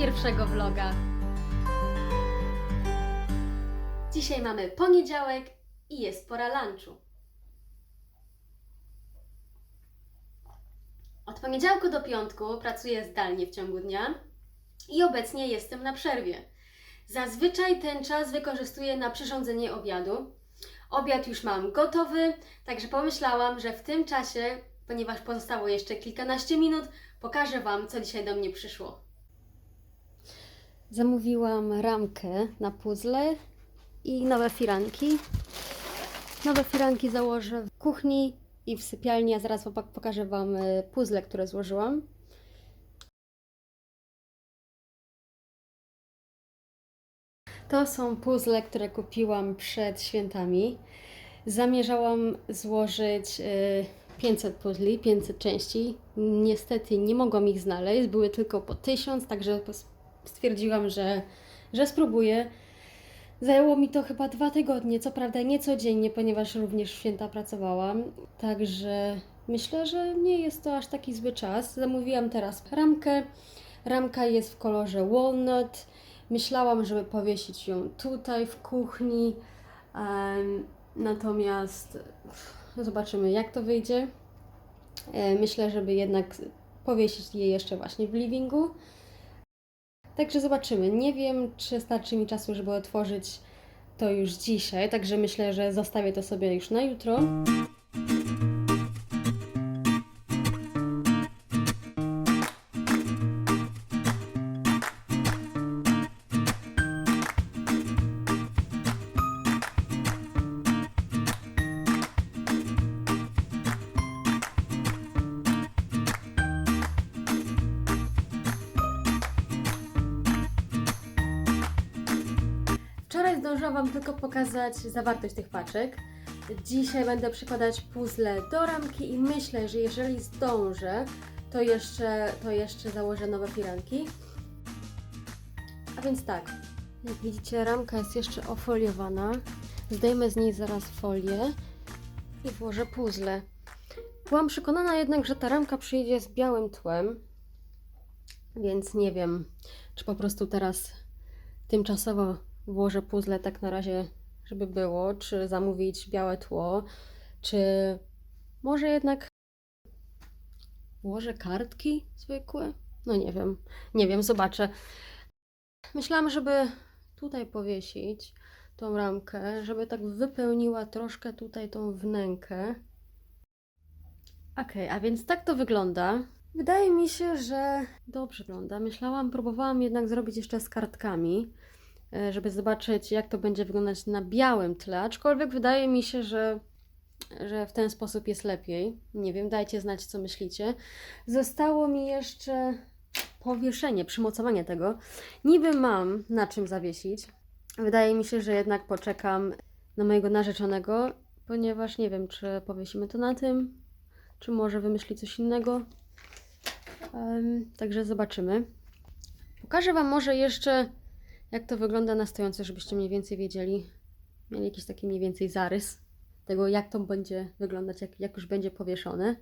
pierwszego vloga. Dzisiaj mamy poniedziałek i jest pora lunchu. Od poniedziałku do piątku pracuję zdalnie w ciągu dnia i obecnie jestem na przerwie. Zazwyczaj ten czas wykorzystuję na przyrządzenie obiadu. Obiad już mam gotowy, także pomyślałam, że w tym czasie, ponieważ pozostało jeszcze kilkanaście minut, pokażę Wam, co dzisiaj do mnie przyszło. Zamówiłam ramkę na puzzle i nowe firanki. Nowe firanki założę w kuchni i w sypialni, a zaraz pokażę Wam y, puzzle, które złożyłam. To są puzzle, które kupiłam przed świętami. Zamierzałam złożyć y, 500 puzli, 500 części. Niestety nie mogłam ich znaleźć, były tylko po 1000, także stwierdziłam, że, że spróbuję. Zajęło mi to chyba dwa tygodnie, co prawda nie codziennie, ponieważ również w święta pracowałam. Także myślę, że nie jest to aż taki zły czas. Zamówiłam teraz ramkę. Ramka jest w kolorze walnut. Myślałam, żeby powiesić ją tutaj w kuchni. Natomiast zobaczymy, jak to wyjdzie. E, Myślę, żeby jednak powiesić je jeszcze właśnie w livingu. Także zobaczymy. Nie wiem, czy starczy mi czasu, żeby otworzyć to już dzisiaj, także myślę, że zostawię to sobie już na jutro. Pokazać zawartość tych paczek. Dzisiaj będę przykładać puzzle do ramki i myślę, że jeżeli zdążę, to jeszcze, to jeszcze założę nowe firanki. A więc tak, jak widzicie, ramka jest jeszcze ofoliowana. Zdejmę z niej zaraz folię i włożę puzzle. Byłam przekonana jednak, że ta ramka przyjdzie z białym tłem, więc nie wiem, czy po prostu teraz tymczasowo włożę puzzle tak na razie, żeby było, czy zamówić białe tło, czy może jednak włożę kartki zwykłe? No nie wiem, nie wiem, zobaczę. Myślałam, żeby tutaj powiesić tą ramkę, żeby tak wypełniła troszkę tutaj tą wnękę. Okej, a więc tak to wygląda. Wydaje mi się, że dobrze wygląda. Myślałam, próbowałam jednak zrobić jeszcze z kartkami żeby zobaczyć, jak to będzie wyglądać na białym tle, aczkolwiek wydaje mi się, że, że w ten sposób jest lepiej. Nie wiem, dajcie znać, co myślicie. Zostało mi jeszcze powieszenie, przymocowanie tego. Niby mam na czym zawiesić. Wydaje mi się, że jednak poczekam na mojego narzeczonego, ponieważ nie wiem, czy powiesimy to na tym, czy może wymyśli coś innego. Em, także zobaczymy. Pokażę Wam może jeszcze jak to wygląda na stojąco, żebyście mniej więcej wiedzieli, mieli jakiś taki mniej więcej zarys tego, jak to będzie wyglądać, jak, jak już będzie powieszone.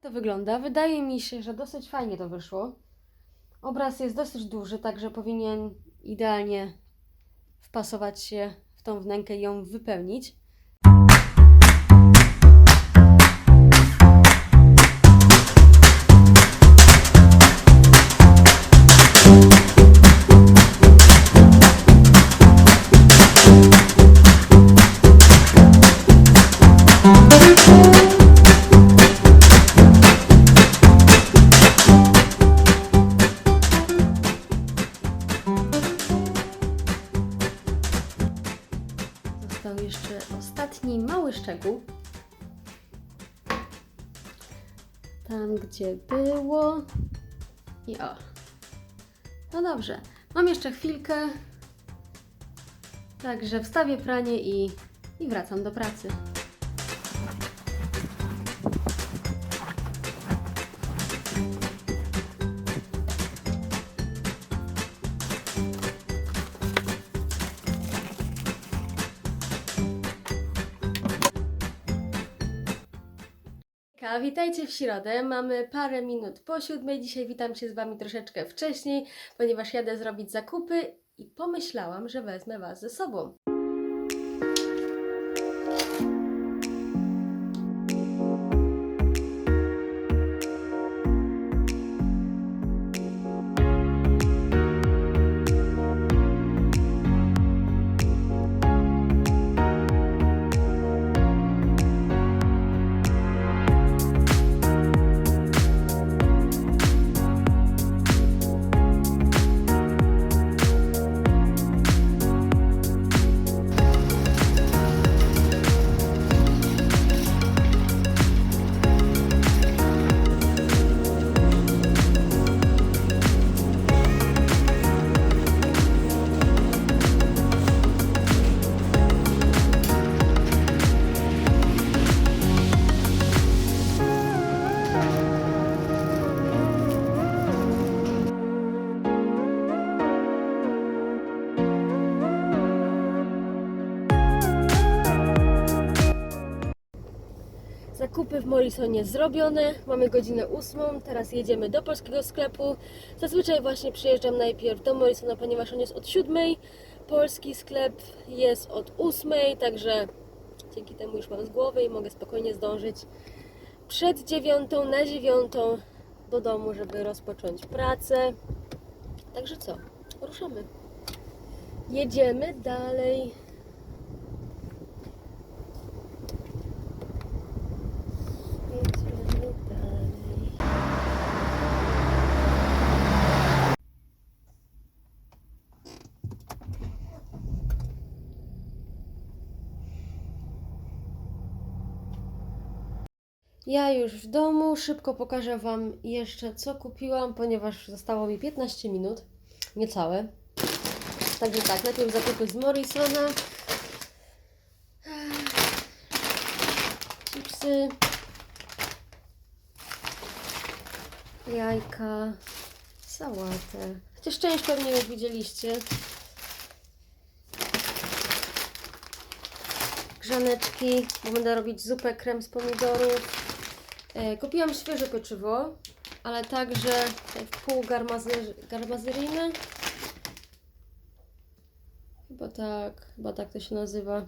To wygląda? Wydaje mi się, że dosyć fajnie to wyszło. Obraz jest dosyć duży, także powinien idealnie wpasować się w tą wnękę i ją wypełnić. Mały szczegół. Tam, gdzie było. I o. No dobrze. Mam jeszcze chwilkę. Także wstawię pranie i, i wracam do pracy. Witajcie w środę. Mamy parę minut po siódmej. Dzisiaj witam się z Wami troszeczkę wcześniej, ponieważ jadę zrobić zakupy i pomyślałam, że wezmę Was ze sobą. Morrisonie zrobione, mamy godzinę ósmą, teraz jedziemy do polskiego sklepu. Zazwyczaj właśnie przyjeżdżam najpierw do Morrisona, ponieważ on jest od siódmej. Polski sklep jest od ósmej, także dzięki temu już mam z głowy i mogę spokojnie zdążyć przed dziewiątą, na dziewiątą do domu, żeby rozpocząć pracę. Także co? Ruszamy. Jedziemy dalej. Jedziemy dalej. Ja już w domu, szybko pokażę Wam jeszcze co kupiłam, ponieważ zostało mi 15 minut, niecałe. Także tak, najpierw zakupy z Morrisona. Chipsy. Jajka. Sałatę. Chociaż część pewnie już widzieliście. Grzaneczki, bo będę robić zupę krem z pomidorów. E, kupiłam świeże pieczywo, ale także tak pół garmazy, garmazyryjne. Chyba tak, chyba tak to się nazywa.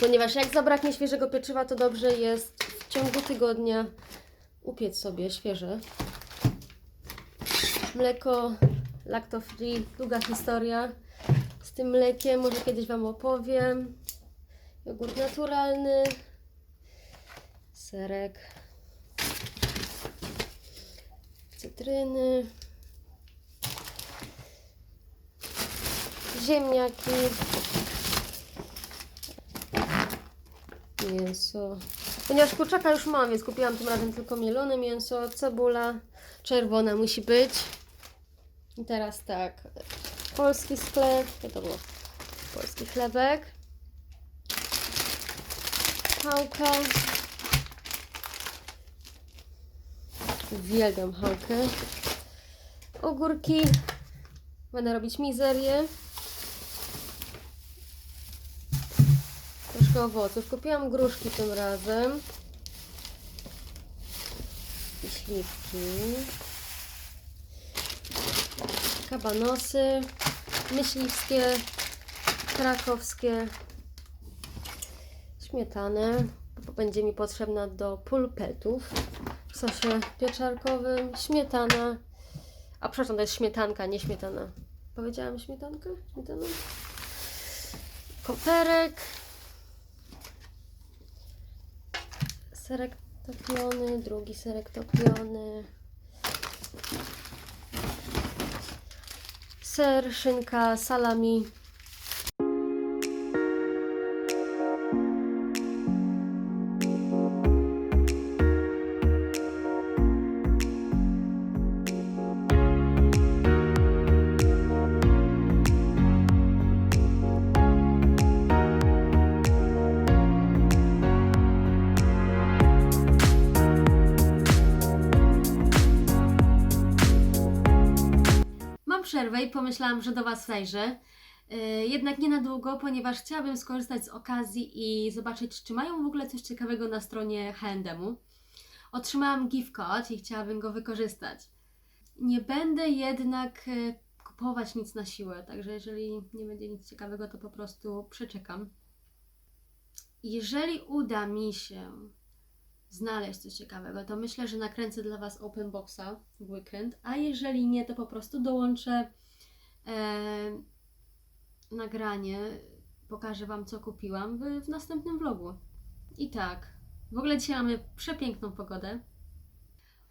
Ponieważ jak zabraknie świeżego pieczywa, to dobrze jest w ciągu tygodnia upiec sobie świeże. Mleko lacto free, długa historia z tym mlekiem, może kiedyś Wam opowiem. Jogurt naturalny, serek, cytryny, ziemniaki, mięso. Ponieważ kurczaka już mam, więc kupiłam tym razem tylko mielone mięso, cebula czerwona musi być. I teraz tak, polski sklep, wiadomo, polski chlebek, chałka, uwielbiam chałkę, ogórki, będę robić mizerię, troszkę owoców, kupiłam gruszki tym razem. I śliwki. Kabanosy. Myśliwskie, krakowskie, śmietanę, bo będzie mi potrzebna do pulpetów sosie pieczarkowym, śmietana, a przepraszam, to jest śmietanka, nie śmietana. Powiedziałam śmietankę? Śmietana? Koperek, serek topiony, drugi serek topiony, ser, szynka, salami. Przerwę i pomyślałam, że do Was zajrzę. E, Jednak nie na długo, ponieważ chciałabym skorzystać z okazji i zobaczyć, czy mają w ogóle coś ciekawego na stronie H&M. Otrzymałam gift code i chciałabym go wykorzystać. Nie będę jednak e, kupować nic na siłę, także jeżeli nie będzie nic ciekawego, to po prostu przeczekam. Jeżeli uda mi się znaleźć coś ciekawego, to myślę, że nakręcę dla Was open boxa w weekend, a jeżeli nie, to po prostu dołączę e, nagranie, pokażę Wam co kupiłam w, w następnym vlogu. I tak, w ogóle dzisiaj mamy przepiękną pogodę.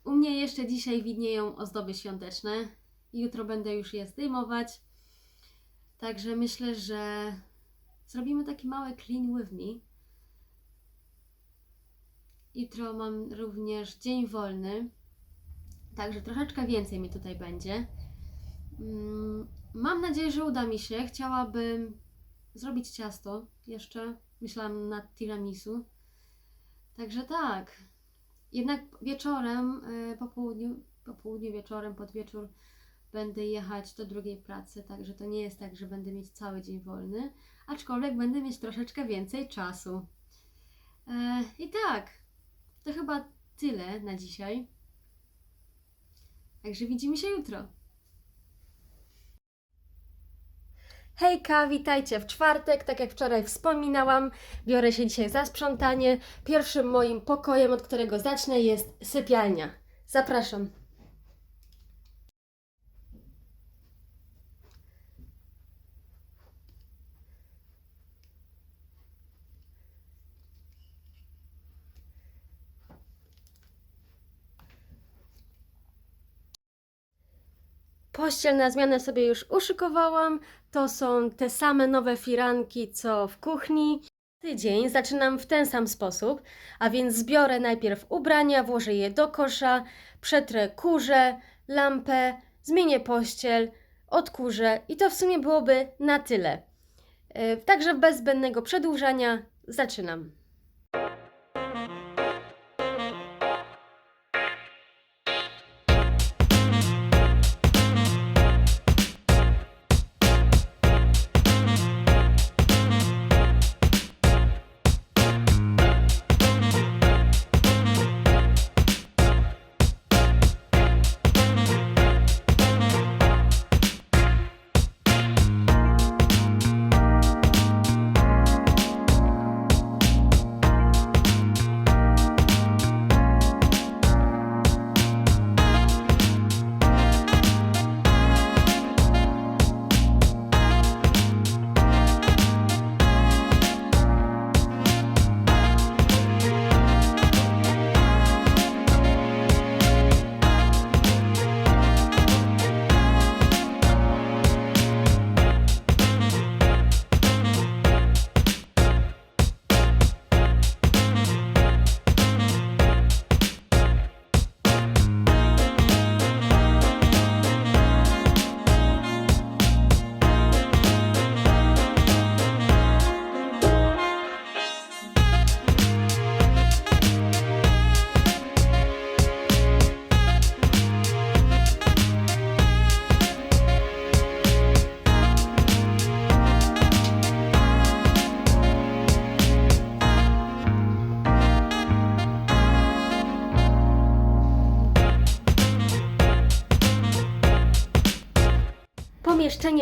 U mnie jeszcze dzisiaj widnieją ozdoby świąteczne. Jutro będę już je zdejmować. Także myślę, że zrobimy taki mały clean with me. Jutro mam również dzień wolny, także troszeczkę więcej mi tutaj będzie. Mm, Mam nadzieję, że uda mi się. Chciałabym zrobić ciasto jeszcze. Myślałam nad tiramisu. Także tak. Jednak wieczorem, y, po południu, po południu wieczorem, pod wieczór będę jechać do drugiej pracy, także to nie jest tak, że będę mieć cały dzień wolny, aczkolwiek będę mieć troszeczkę więcej czasu. To chyba tyle na dzisiaj. Także widzimy się jutro. Hejka, witajcie w czwartek. Tak jak wczoraj wspominałam, biorę się dzisiaj za sprzątanie. Pierwszym moim pokojem, od którego zacznę, jest sypialnia. Zapraszam. Pościel zmianę sobie już uszykowałam. To są te same nowe firanki, co w kuchni. Tydzień zaczynam w ten sam sposób, a więc zbiorę najpierw ubrania, włożę je do kosza, przetrę kurze, lampę, zmienię pościel, odkurzę i to w sumie byłoby na tyle. Yy, Także bez zbędnego przedłużania zaczynam.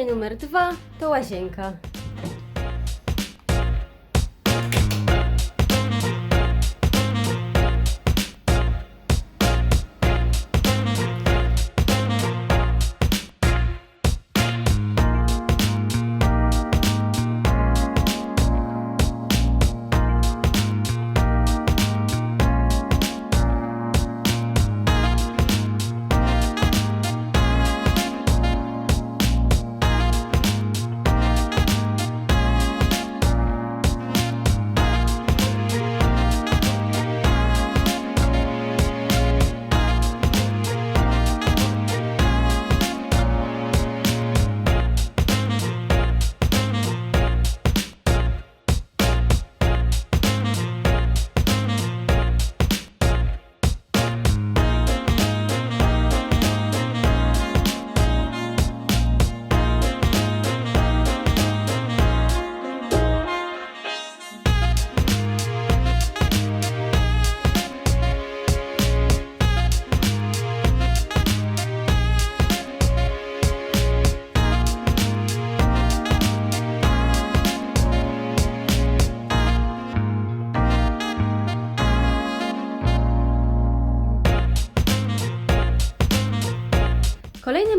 Numer dwa to łazienka.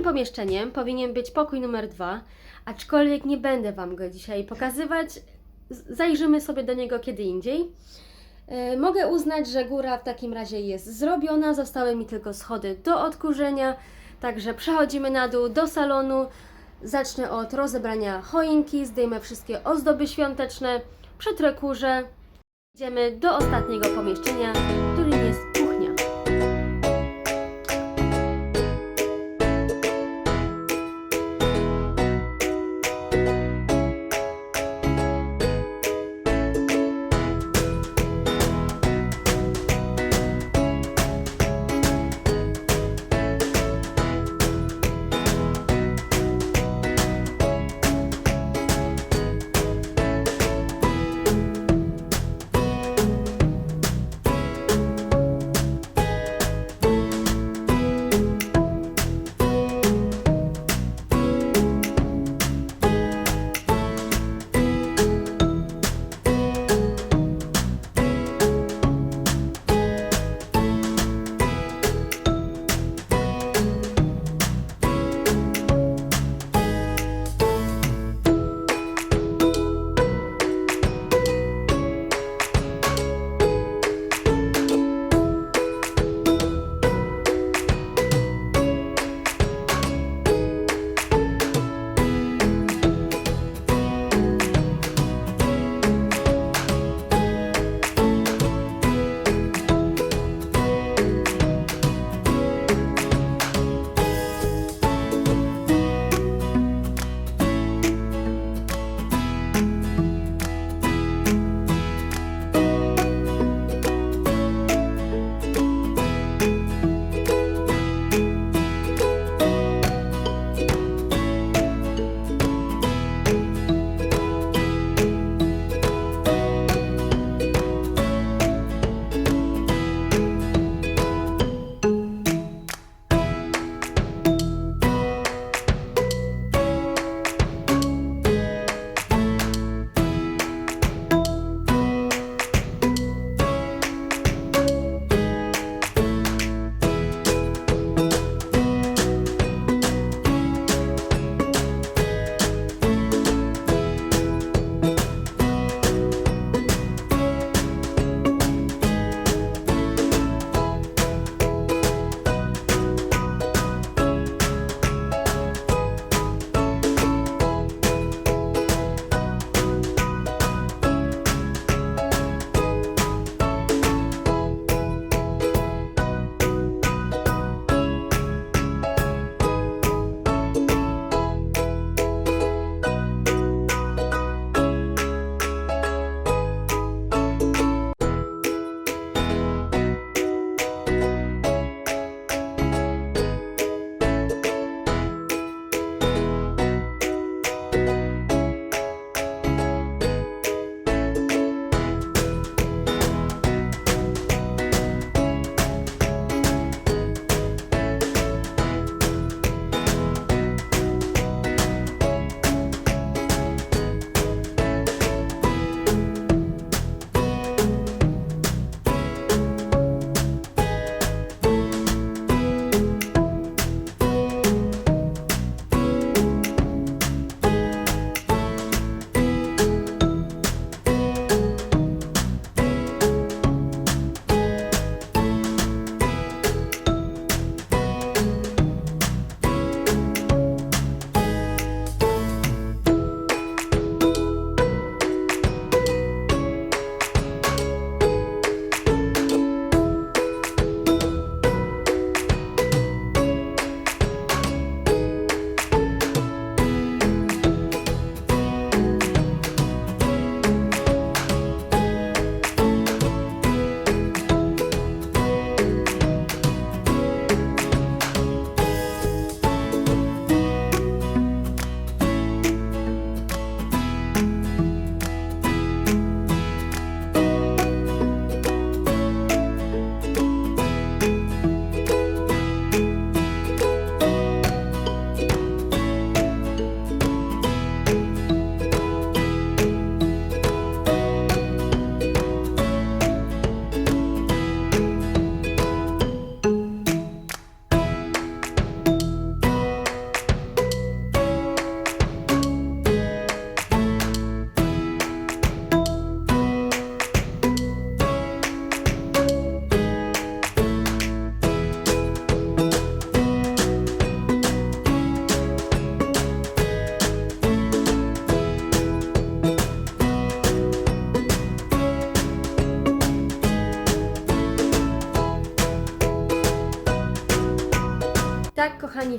Pomieszczeniem powinien być pokój numer dwa, aczkolwiek nie będę Wam go dzisiaj pokazywać. Zajrzymy sobie do niego kiedy indziej. E, Mogę uznać, że góra w takim razie jest zrobiona, zostały mi tylko schody do odkurzenia, także przechodzimy na dół do salonu. Zacznę od rozebrania choinki, zdejmę wszystkie ozdoby świąteczne, przetrę kurze. Idziemy do ostatniego pomieszczenia,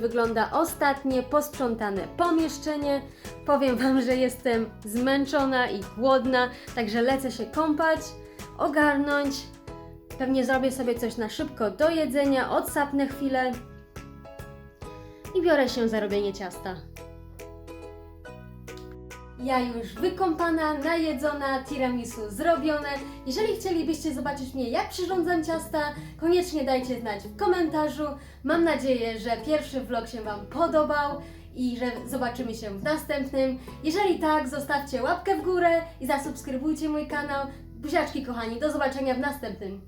wygląda ostatnie posprzątane pomieszczenie. Powiem Wam, że jestem zmęczona i głodna, także lecę się kąpać, ogarnąć. Pewnie zrobię sobie coś na szybko do jedzenia, odsapnę chwilę i biorę się za robienie ciasta. Ja już wykąpana, najedzona, tiramisu zrobione. Jeżeli chcielibyście zobaczyć mnie, jak przyrządzam ciasta, koniecznie dajcie znać w komentarzu. Mam nadzieję, że pierwszy vlog się Wam podobał i że zobaczymy się w następnym. Jeżeli tak, zostawcie łapkę w górę i zasubskrybujcie mój kanał. Buziaczki kochani, do zobaczenia w następnym.